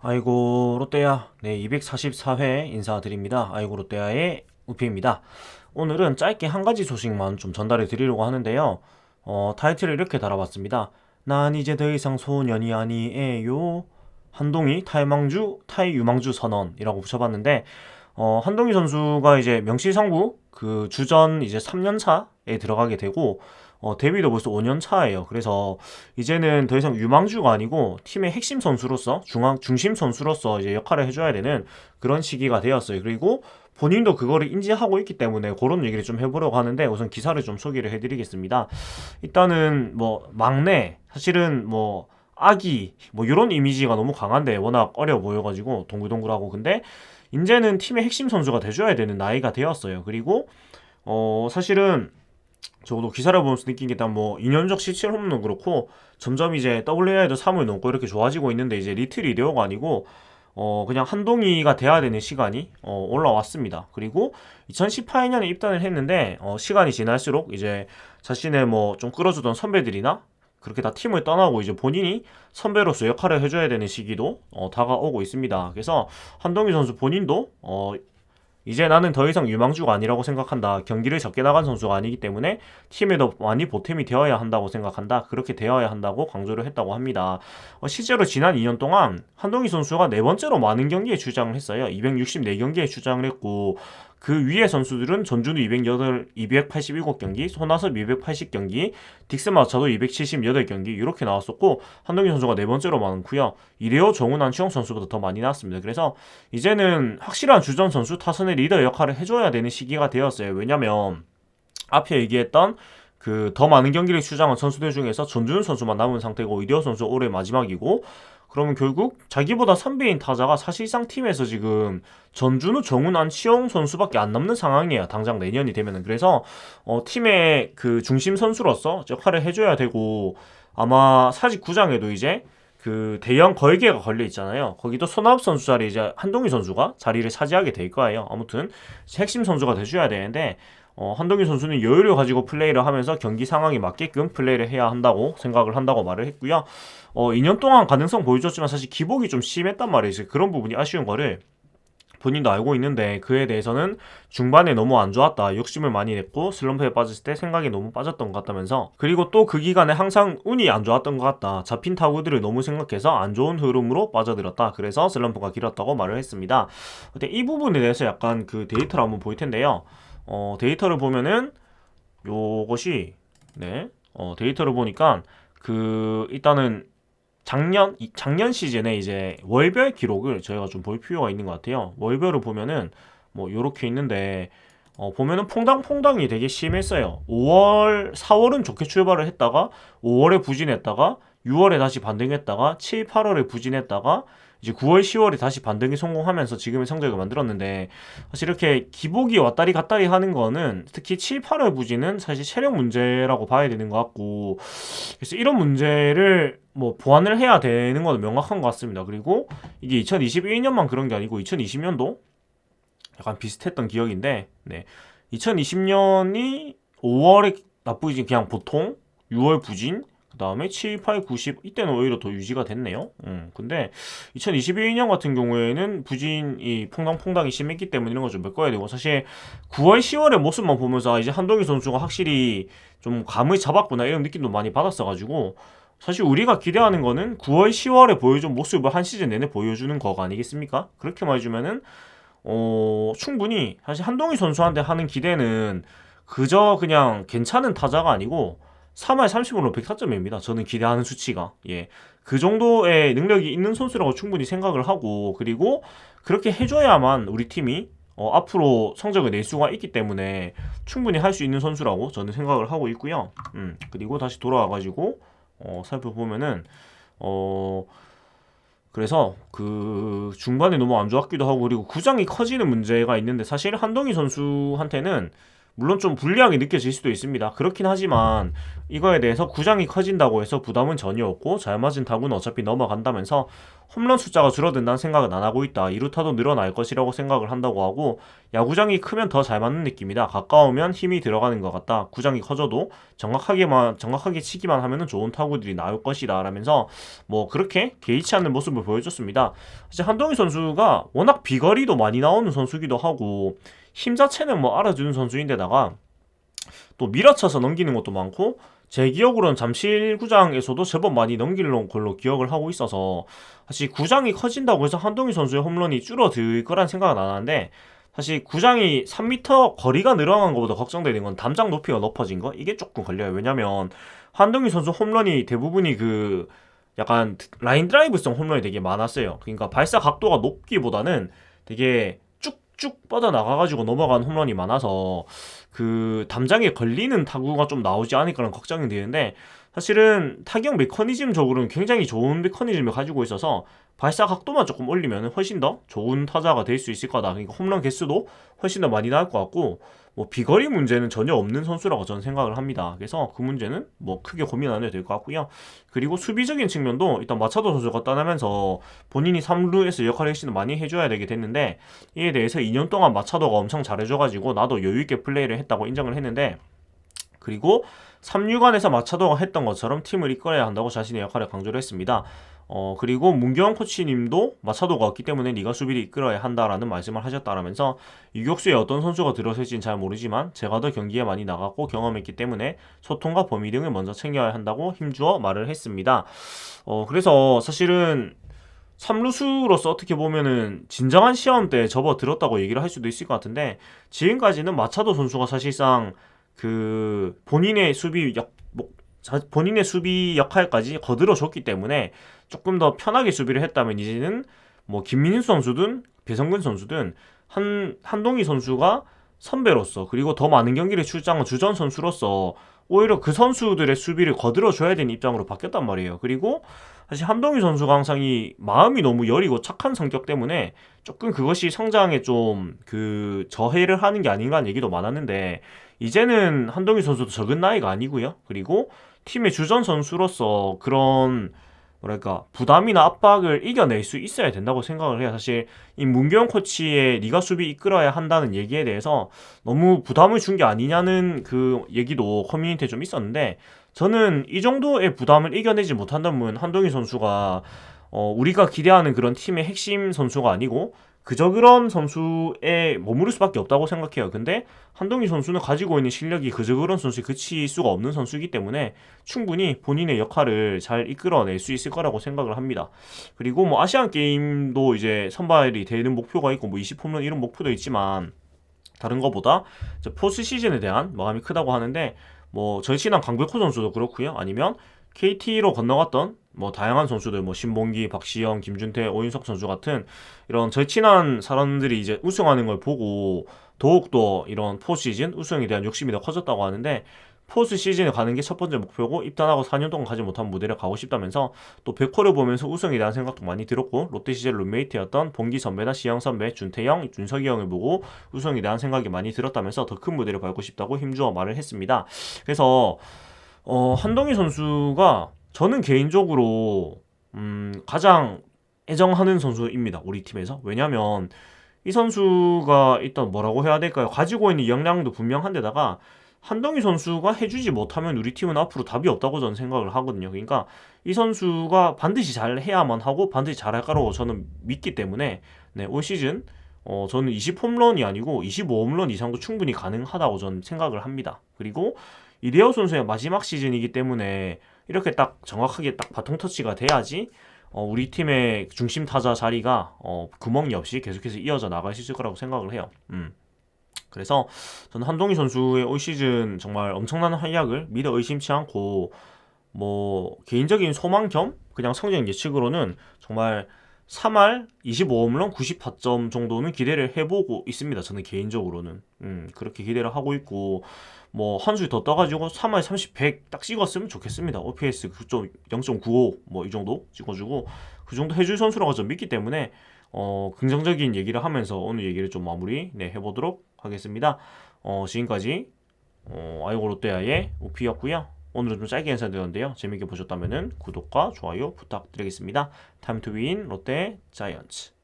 아이고 롯데야. 네 244회 인사드립니다. 아이고 롯데야의 우피입니다. 오늘은 짧게 한 가지 소식만 좀 전달해 드리려고 하는데요. 어, 타이틀을 이렇게 달아봤습니다. 난 이제 더 이상 소년이 아니에요. 한동희 탈망주 타이유망주 선언이라고 붙여봤는데 어, 한동희 선수가 이제 명실상부 그 주전 이제 3년 차에 들어가게 되고 어, 데뷔도 벌써 5년 차예요. 그래서 이제는 더 이상 유망주가 아니고 팀의 핵심 선수로서 중앙 중심 선수로서 이제 역할을 해줘야 되는 그런 시기가 되었어요. 그리고 본인도 그거를 인지하고 있기 때문에 그런 얘기를 좀 해보려고 하는데 우선 기사를 좀 소개를 해드리겠습니다. 일단은 뭐 막내 사실은 뭐 아기 뭐 이런 이미지가 너무 강한데 워낙 어려 보여가지고 동글동글하고 근데 이제는 팀의 핵심 선수가 돼줘야 되는 나이가 되었어요. 그리고 어 사실은 저도 기사를 보면서 느낀 게 일단 뭐 2년적 17 홈런 그렇고 점점 이제 WAR도 3을 넘고 이렇게 좋아지고 있는데 이제 리틀 이데오가 아니고 어 그냥 한동희가 돼야 되는 시간이 어 올라왔습니다. 그리고 2018년에 입단을 했는데 어 시간이 지날수록 이제 자신의 뭐 좀 끌어주던 선배들이나 그렇게 다 팀을 떠나고 이제 본인이 선배로서 역할을 해줘야 되는 시기도 어, 다가오고 있습니다. 그래서 한동희 선수 본인도 어, 이제 나는 더 이상 유망주가 아니라고 생각한다. 경기를 적게 나간 선수가 아니기 때문에 팀에도 많이 보탬이 되어야 한다고 생각한다. 그렇게 되어야 한다고 강조를 했다고 합니다. 어, 실제로 지난 2년 동안 한동희 선수가 네 번째로 많은 경기에 출장을 했어요. 264경기에 출장을 했고 그 위에 선수들은 전준우 208, 287경기, 손아섭 280경기, 딕스 마차도 278경기 이렇게 나왔었고 한동희 선수가 네 번째로 많고요. 이레오, 정훈, 안치홍 선수보다 더 많이 나왔습니다. 그래서 이제는 확실한 주전 선수 타선의 리더 역할을 해줘야 되는 시기가 되었어요. 왜냐면 앞에 얘기했던 그 더 많은 경기를 출장한 선수들 중에서 전준우 선수만 남은 상태고 이대호 선수 올해 마지막이고 그러면 결국 자기보다 선배인 타자가 사실상 팀에서 지금 전준우, 정훈, 안치홍 선수밖에 안 남는 상황이에요. 당장 내년이 되면은 그래서 어, 팀의 그 중심 선수로서 역할을 해줘야 되고 아마 사직 구장에도 이제 그 대형 걸개가 걸려 있잖아요. 거기도 손아섭 선수 자리 이제 한동희 선수가 자리를 차지하게 될 거예요. 아무튼 핵심 선수가 돼줘야 되는데 어, 한동희 선수는 여유를 가지고 플레이를 하면서 경기 상황에 맞게끔 플레이를 해야 한다고 생각을 한다고 말을 했고요. 어, 2년 동안 가능성 보여줬지만 사실 기복이 좀 심했단 말이에요. 그런 부분이 아쉬운 거를 본인도 알고 있는데 그에 대해서는 중반에 너무 안 좋았다. 욕심을 많이 냈고 슬럼프에 빠졌을 때 생각이 너무 빠졌던 것 같다면서 그리고 또 그 기간에 항상 운이 안 좋았던 것 같다. 잡힌 타구들을 너무 생각해서 안 좋은 흐름으로 빠져들었다. 그래서 슬럼프가 길었다고 말을 했습니다. 근데 이 부분에 대해서 약간 그 데이터를 한번 보일 텐데요. 어, 데이터를 보면은 요것이 네, 어, 데이터를 보니까 그 일단은 작년 이- 작년 시즌에 이제 월별 기록을 저희가 좀 볼 필요가 있는 것 같아요. 월별을 보면은 뭐 요렇게 있는데 어, 보면은 퐁당퐁당이 되게 심했어요. 5월, 4월은 좋게 출발을 했다가 5월에 부진했다가 6월에 다시 반등했다가 7, 8월에 부진했다가 이제 9월, 10월에 다시 반등이 성공하면서 지금의 성적을 만들었는데 사실 이렇게 기복이 왔다리 갔다리 하는 거는 특히 7, 8월 부진은 사실 체력 문제라고 봐야 되는 것 같고 그래서 이런 문제를 뭐 보완을 해야 되는 건 명확한 것 같습니다. 그리고 이게 2021년만 그런 게 아니고 2020년도 약간 비슷했던 기억인데 네. 2020년이 5월에 나쁘지 그냥 보통 6월 부진 그 다음에 7, 8, 9, 10 이때는 오히려 더 유지가 됐네요. 음, 근데 2021년 같은 경우에는 부진이 퐁당퐁당이 심했기 때문에 이런 거좀 메꿔야 되고 사실 9월, 10월의 모습만 보면서 아, 이제 한동희 선수가 확실히 좀 감을 잡았구나 이런 느낌도 많이 받았어가지고 사실 우리가 기대하는 거는 9월, 10월에 보여준 모습을 한 시즌 내내 보여주는 거가 아니겠습니까? 그렇게 말해주면은 어, 충분히 사실 한동희 선수한테 하는 기대는 그저 그냥 괜찮은 타자가 아니고 3할 30으로 104점입니다. 저는 기대하는 수치가. 예. 그 정도의 능력이 있는 선수라고 충분히 생각을 하고 그리고 그렇게 해줘야만 우리 팀이 어, 앞으로 성적을 낼 수가 있기 때문에 충분히 할 수 있는 선수라고 저는 생각을 하고 있고요. 음, 그리고 다시 돌아와가지고 어, 살펴보면은 어, 그래서 그 중반에 너무 안 좋았기도 하고 그리고 구장이 커지는 문제가 있는데 사실 한동희 선수한테는 물론 좀 불리하게 느껴질 수도 있습니다. 그렇긴 하지만 이거에 대해서 구장이 커진다고 해서 부담은 전혀 없고 잘 맞은 타구는 어차피 넘어간다면서 홈런 숫자가 줄어든다는 생각은 안 하고 있다. 이루타도 늘어날 것이라고 생각을 한다고 하고 야구장이 크면 더 잘 맞는 느낌이다. 가까우면 힘이 들어가는 것 같다. 구장이 커져도 정확하게만 정확하게 치기만 하면은 좋은 타구들이 나올 것이다. 라면서 뭐 그렇게 개의치 않는 모습을 보여줬습니다. 이제 한동희 선수가 워낙 비거리도 많이 나오는 선수기도 하고 힘 자체는 뭐 알아주는 선수인데다가 또 밀어쳐서 넘기는 것도 많고 제 기억으로는 잠실구장에서도 제법 많이 넘기는 걸로 기억을 하고 있어서 사실 구장이 커진다고 해서 한동희 선수의 홈런이 줄어들 거란 생각은 안 하는데 사실 구장이 3m 거리가 늘어난 것보다 걱정되는 건 담장 높이가 높아진 거? 이게 조금 걸려요. 왜냐면 한동희 선수 홈런이 대부분이 그 약간 라인 드라이브성 홈런이 되게 많았어요. 그러니까 발사 각도가 높기보다는 되게 쭉 뻗어 나가가지고 넘어간 홈런이 많아서 그 담장에 걸리는 타구가 좀 나오지 않을까라는 걱정이 되는데 사실은 타격 메커니즘적으로는 굉장히 좋은 메커니즘을 가지고 있어서 발사 각도만 조금 올리면 훨씬 더 좋은 타자가 될 수 있을 거다. 그러니까 홈런 개수도 훨씬 더 많이 나올 것 같고 뭐 비거리 문제는 전혀 없는 선수라고 저는 생각을 합니다. 그래서 그 문제는 뭐 크게 고민 안 해도 될 것 같고요. 그리고 수비적인 측면도 일단 마차도 선수가 떠나면서 본인이 3루에서 역할을 핵심을 많이 해줘야 되게 됐는데 이에 대해서 2년 동안 마차도가 엄청 잘해줘가지고 나도 여유있게 플레이를 했다고 인정을 했는데 그리고 3루간에서 마차도가 했던 것처럼 팀을 이끌어야 한다고 자신의 역할을 강조를 했습니다. 어 그리고 문경원 코치님도 마차도가 없기 때문에 네가 수비를 이끌어야 한다라는 말씀을 하셨다라면서 유격수에 어떤 선수가 들어설지는 잘 모르지만 제가 더 경기에 많이 나갔고 경험했기 때문에 소통과 범위 등을 먼저 챙겨야 한다고 힘주어 말을 했습니다. 어 그래서 사실은 삼루수로서 어떻게 보면은 진정한 시험 때 접어들었다고 얘기를 할 수도 있을 것 같은데 지금까지는 마차도 선수가 사실상 그 본인의 수비 역 뭐, 본인의 수비 역할까지 거들어줬기 때문에 조금 더 편하게 수비를 했다면 이제는 뭐 김민수 선수든 배성근 선수든 한 한동희 선수가 선배로서 그리고 더 많은 경기를 출장한 주전 선수로서 오히려 그 선수들의 수비를 거들어줘야 되는 입장으로 바뀌었단 말이에요. 그리고 사실 한동희 선수가 항상 이 마음이 너무 여리고 착한 성격 때문에 조금 그것이 성장에 좀 그 저해를 하는 게 아닌가 하는 얘기도 많았는데 이제는 한동희 선수도 적은 나이가 아니고요. 그리고 팀의 주전 선수로서 그런 뭐랄까 부담이나 압박을 이겨낼 수 있어야 된다고 생각을 해요. 사실 이 문경 코치의 네가 수비 이끌어야 한다는 얘기에 대해서 너무 부담을 준 게 아니냐는 그 얘기도 커뮤니티에 좀 있었는데 저는 이 정도의 부담을 이겨내지 못한다면 한동희 선수가 어, 우리가 기대하는 그런 팀의 핵심 선수가 아니고 그저 그런 선수에 머무를 수밖에 없다고 생각해요. 근데 한동희 선수는 가지고 있는 실력이 그저 그런 선수에 그칠 수가 없는 선수이기 때문에 충분히 본인의 역할을 잘 이끌어낼 수 있을 거라고 생각을 합니다. 그리고 뭐 아시안 게임도 이제 선발이 되는 목표가 있고 뭐 20홈런 이런 목표도 있지만 다른 것보다 포스 시즌에 대한 마음이 크다고 하는데 뭐 절친한 강백호 선수도 그렇고요. 아니면 KT로 건너갔던 뭐 다양한 선수들 뭐 신봉기, 박시영, 김준태, 오윤석 선수 같은 이런 절친한 사람들이 이제 우승하는 걸 보고 더욱더 이런 포 시즌 우승에 대한 욕심이 더 커졌다고 하는데 포스 시즌에 가는 게 첫 번째 목표고 입단하고 4년 동안 가지 못한 무대를 가고 싶다면서 또 백호를 보면서 우승에 대한 생각도 많이 들었고 롯데 시절 룸메이트였던 봉기 선배나 시영 선배, 준태형, 준석이 형을 보고 우승에 대한 생각이 많이 들었다면서 더 큰 무대를 밟고 싶다고 힘주어 말을 했습니다. 그래서 어, 한동희 선수가 저는 개인적으로 음, 가장 애정하는 선수입니다. 우리 팀에서. 왜냐면 이 선수가 일단 뭐라고 해야 될까요? 가지고 있는 역량도 분명한데다가 한동희 선수가 해주지 못하면 우리 팀은 앞으로 답이 없다고 저는 생각을 하거든요. 그러니까 이 선수가 반드시 잘 해야만 하고 반드시 잘할 거라고 저는 믿기 때문에 네, 올 시즌 어, 저는 20홈런이 아니고 25홈런 이상도 충분히 가능하다고 저는 생각을 합니다. 그리고 이대호 선수의 마지막 시즌이기 때문에 이렇게 딱 정확하게 딱 바통 터치가 돼야지 어, 우리 팀의 중심 타자 자리가 어, 구멍이 없이 계속해서 이어져 나갈 수 있을 거라고 생각을 해요. 음. 그래서 저는 한동희 선수의 올 시즌 정말 엄청난 활약을 믿어 의심치 않고 뭐 개인적인 소망 겸 그냥 성적 예측으로는 정말 3할 25홈런 94점 정도는 기대를 해보고 있습니다. 저는 개인적으로는 음, 그렇게 기대를 하고 있고 뭐 한 줄 더 떠가지고 3할 30, 100 딱 찍었으면 좋겠습니다. OPS 0.95 뭐 이 정도 찍어주고 그 정도 해줄 선수라고 좀 믿기 때문에 어, 긍정적인 얘기를 하면서 오늘 얘기를 좀 마무리 네, 해보도록 하겠습니다. 어, 지금까지 어, 아이고 롯데야의 우피였고요. 오늘은 좀 짧게 인사드렸는데요. 재밌게 보셨다면 구독과 좋아요 부탁드리겠습니다. 타임 투윈 롯데 자이언츠